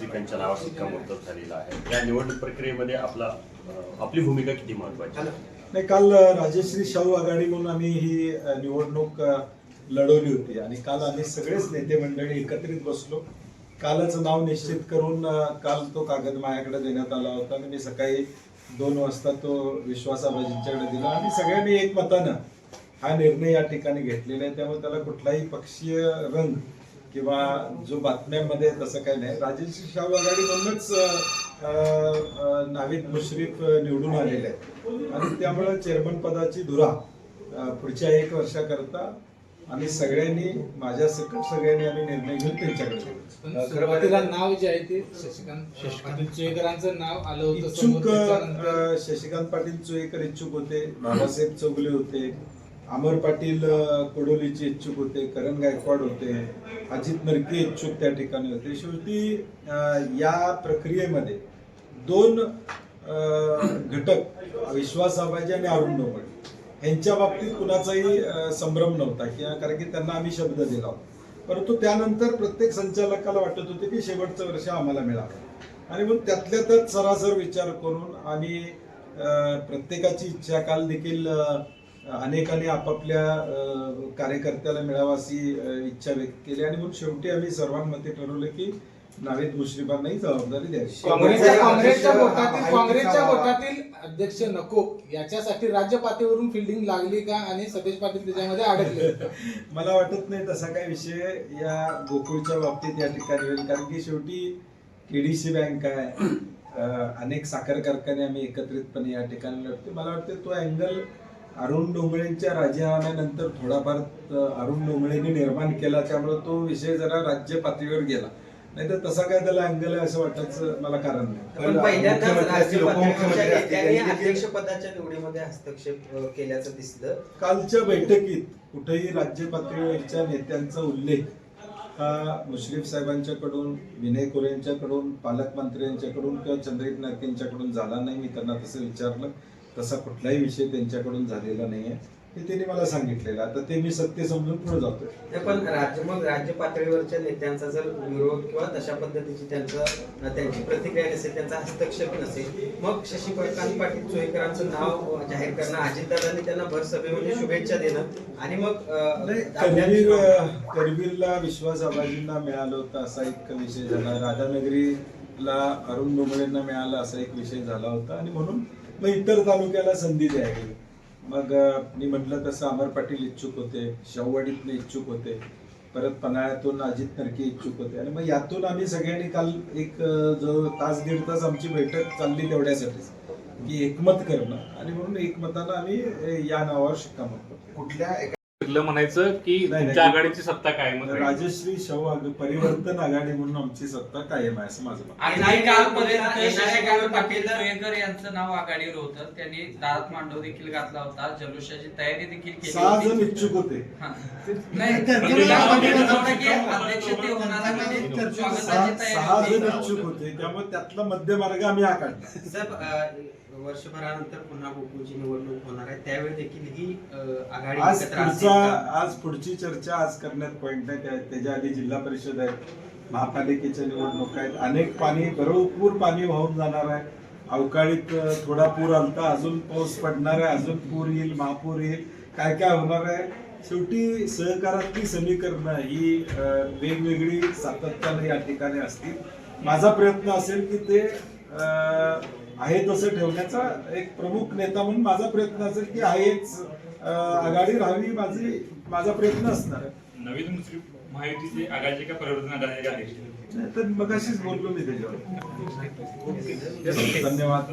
मुश्रीफांच्या नावावर शिक्कामोर्तब झालेला आहे. या निवडणूक प्रक्रियेमध्ये आपला आपली भूमिका किती महत्वाची नाही काल राजश्री शाहू आघाडी म्हणून आम्ही ही निवडणूक लढवली होती. आणि काल आम्ही सगळेच नेते मंडळी एकत्रित बसलो. कालच नाव निश्चित करून काल तो कागद माझ्याकडे देण्यात आला होता. आणि मी सकाळी दोन वाजता तो विश्वासाबाजींच्याकडे दिला. आणि सगळ्यांनी एकमतानं हा निर्णय या ठिकाणी घेतलेला आहे. त्यामुळे त्याला कुठलाही पक्षीय रंग किंवा जो बातम्यांमध्ये तसं काही नाही. राजश्री शाहू आघाडी म्हणूनच नावीद मुश्रीफ निवडून आलेले आहेत. आणि त्यामुळे चेअरमन पदाची धुरा पुढच्या एक वर्षाकरता आम्ही सगळ्यांनी माझ्या सकट सगळ्यांनी आम्ही निर्णय घेऊन त्यांच्याकडे सुरुवातीला नाव जे आहे ते शशिकांत पाटील. चुईकरांचं नाव आलं होतं. इच्छुक शशिकांत पाटील चोईकर इच्छुक होते. बाबासाहेब चौगले होते. अमर पाटील कडोलीचे कोडोलीचे इच्छुक होते करण गायकवाड होते अजित नरके इच्छुक त्या ठिकाणी होते. शेवटी या प्रक्रियेमध्ये दोन घटक विश्वास आबाजी आणि अरुण डोंगरे यांच्या बाबतीत कुणाचाही संभ्रम नव्हता किंवा कारण की त्यांना आम्ही शब्द दिला होता. परंतु त्यानंतर प्रत्येक संचालकाला वाटत होते की शेवटचं वर्ष आम्हाला मिळावं. आणि मग त्यातल्या त्यात सरासर विचार करून आम्ही प्रत्येकाची इच्छा काल देखील अनेकांनी आपापल्या कार्यकर्त्याला मिळावा अशी अ, इच्छा व्यक्त केली आणि म्हणून शेवटी आम्ही सर्वांमध्ये ठरवलं की नावेद मुश्रीफांनाही जबाबदारी काँग्रेसच्या काँग्रेसच्या अध्यक्ष काँग्रेसच्या नको. याच्यासाठी राज्य पातळीवरून फिल्डिंग लागली का आणि सतेज पाटील त्याच्यामध्ये अडकले? मला वाटत नाही तसा काही विषय या गोकुळच्या बाबतीत या ठिकाणी होईल. कारण की शेवटी केडीसी बँक आहे. अनेक साखर कारखाने आम्ही एकत्रितपणे या ठिकाणी लढतो मला वाटतं तो अँगल अरुण डोंगळेंच्या राजीनाम्यानंतर थोडाफार अरुण डोंगळेंनी निर्माण केला त्यामुळे तो विषय जरा राज्य पातळीवर गेला. नाही तर तसा काय त्याला अँगल आहे असं वाटायचं मला कारण नाही. अध्यक्षपदाच्या निवडीमध्ये हस्तक्षेप केल्याचं दिसलं. कालच्या बैठकीत कुठेही राज्य पातळीवरच्या नेत्यांचा उल्लेख हा मुश्रीफ साहेबांच्याकडून विनय कोरे यांच्याकडून पालकमंत्री यांच्याकडून किंवा चंद्रजित नाईक यांच्याकडून झाला नाही मी त्यांना तसं विचारलं. तसा कुठलाही विषय त्यांच्याकडून झालेला नाहीये. हे त्यांनी मला सांगितलेलं. आता ते मी सत्य समजून पुढे जातोय. पण राज्य मग राज्य पातळीवरच्या नेत्यांचा जर विरोध किंवा तशा पद्धतीची त्यांचं त्यांची प्रतिक्रिया नसेल त्यांचा हस्तक्षेप नसेल मग शशिकांत पाटील चोईकरांचं नाव जाहीर करणं अजितदादांनी त्यांना भर सभेमध्ये शुभेच्छा देणं आणि मग करवीर अं, करवीरला विश्वास आबाजींना मिळालं होतं असा एक विषय झाला. राधानगरीला अरुण डोंगरेंना मिळाला असा एक विषय झाला होता. आणि म्हणून मग इतर तालुक्याला संधी द्यावी. मग मी म्हटलं तसं अमर पाटील इच्छुक होते शाहूवाडीतले इच्छुक होते परत पन्हाळ्यातून अजित नरके इच्छुक होते. आणि मग यातून आम्ही सगळ्यांनी काल एक जो तास दीड तास आमची बैठक चालली तेवढ्यासाठीच की एकमत करणं. आणि म्हणून एकमतानं आम्ही या नावावर शिक्कामोर्तब केलं. कुठल्या ठरलं म्हणायचं की नाही, तुमच्या नाही. आघाडीची सत्ता कायम राहील. राजश्री शाहू आघ- परिवर्तन आघाडी म्हणून आमची सत्ता कायम आहे असं माझं मत. आणि शशिकांत पाटील सोयकर यांचं नाव आघाडीवर होतं त्यांनी दारात मांडव देखील घातला होता जल्लोषाची तयारी देखील केली सहा होती. जण इच्छुक होते हा. नाही त्यामध्ये नव्हतं की अध्यक्ष ते होणार आहे म्हणजे सहा स्वागताची सहा जण तयारी इच्छुक होते त्यामुळे त्यातला मध्य मार्ग आम्ही हा काढला साहेब अ, वर्षभरानंतर पुन्हा गोकुळची निवडणूक होणार आहे. त्यावेळी देखील ही आघाडी आज एकत्र असेल पुढचा का? आज पुढची चर्चा आज करण्यात पॉईंट नाही. त्या- त्याच्या आधी जिल्हा परिषद आहे महापालिकेच्या निवडणुका आहेत. अनेक पाणी भरपूर पाणी वाहून जाणार आहे. अवकाळीत अ, थोडा पूर आलता अजून पाऊस पडणार आहे अजून पूर येईल महापूर येईल. काय काय होणार आहे? शेवटी सहकारातली समीकरणं ही अ, वेगवेगळी सातत्याने या ठिकाणी असतील. माझा प्रयत्न असेल की ते अ, आहे तसं ठेवण्याचा एक प्रमुख नेता म्हणून माझा प्रयत्न असेल की आहेच आघाडी राहावी माझी माझा प्रयत्न असणार. आहे नवीन मुस्लिम महायुतीचे आघाडीचे का परिवर्तन आहे तर मग बोललो मी त्याच्यावर. धन्यवाद.